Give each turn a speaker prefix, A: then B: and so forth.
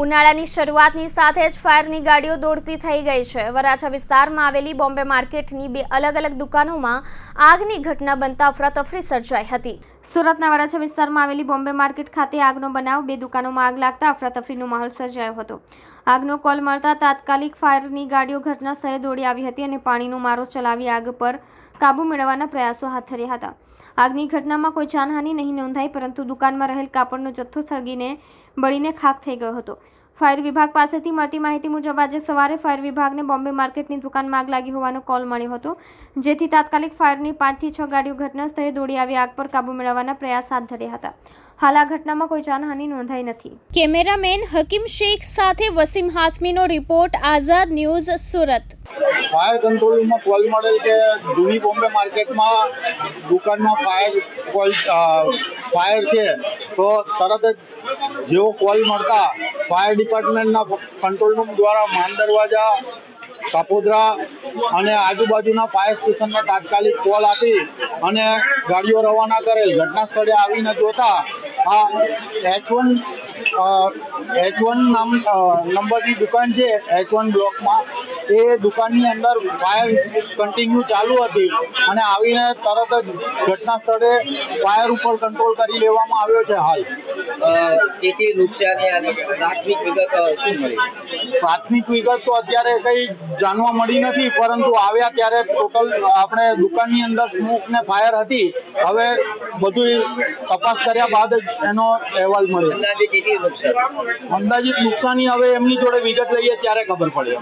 A: ઉનાળાની શરૂઆતની સાથે જ ફાયરની ગાડીઓ દોડતી થઈ ગઈ છે. વરાછા વિસ્તારમાં આવેલી બોમ્બે માર્કેટની બે અલગ અલગ દુકાનોમાં આગની ઘટના બનતા અફરાતફરી સર્જાઈ હતી. સુરતના વરાછા વિસ્તારમાં આવેલી બોમ્બે માર્કેટ ખાતે આગનો બનાવ, બે દુકાનોમાં આગ લાગતા અફરાતફરીનો માહોલ સર્જાયો હતો. આગનો કોલ મળતા તાત્કાલિક ફાયરની ગાડીઓ ઘટના સ્થળે દોડી આવી હતી અને પાણીનો મારો ચલાવી આગ પર કાબૂ મેળવવાના પ્રયાસો હાથ ધર્યા હતા. આગની ઘટનામાં કોઈ જાનહાનિ નહીં નોંધાઈ, પરંતુ દુકાનમાં રહેલ કાપડનો જથ્થો સળગીને બળીને ખાખ થઈ ગયો હતો. ફાયર વિભાગ પાસેથી મળતી માહિતી મુજબ આજે સવારે ફાયર વિભાગને બોમ્બે માર્કેટની દુકાનમાં આગ લાગી હોવાનો કોલ મળ્યો હતો જેથી તાત્કાલિક ફાયરની પાંચથી છ ગાડીઓ ઘટના સ્થળે દોડી આવી આગ પર કાબૂ મેળવવાના પ્રયાસ હાથ ધર્યા હતા. હાલ આ ઘટનામાં કોઈ જાનહાનિ નોંધાઈ નથી. કેમેરામેન હકીમ શેખ સાથે Wasim હાસમીનો report Azad news Surat.
B: Fire કંટ્રોલમાં કોલ મળેલ કે જૂની બોમ્બે માર્કેટમાં દુકાનમાં ફાયર કોલ ફાયર છે. તો તરત જ જેવો કોલ મળતા ફાયર ડિપાર્ટમેન્ટના કંટ્રોલ રૂમ દ્વારા માન દરવાજા, કાપોદ્રા અને આજુબાજુના ફાયર સ્ટેશનને તાત્કાલિક કોલ આપી અને ગાડીઓ રવાના કરેલ. ઘટના સ્થળે આવીને જોતા આ એચ વન એચ વન નામ નંબરની દુકાન છે એચ વન બ્લોકમાં. એ દુકાનની અંદર ફાયર કન્ટિન્યુ ચાલુ હતી અને આવીને તરત જ ઘટના સ્થળે ફાયર ઉપર કંટ્રોલ કરી લેવામાં આવ્યો છે હાલ.
C: કેટલી નુકસાની અને પ્રાથમિક વિગત શું મળી?
B: પ્રાથમિક વિગત તો અત્યારે કંઈ જાણવા મળી નથી પરંતુ આવ્યા ત્યારે ટોટલ આપણે દુકાનની અંદર સ્મોક ને ફાયર હતી. હવે બધું તપાસ કર્યા બાદ જ એનો અહેવાલ મળ્યો.
C: અંદાજે
B: અંદાજિત નુકસાની હવે એમની જોડે વિગત લઈએ ત્યારે ખબર પડે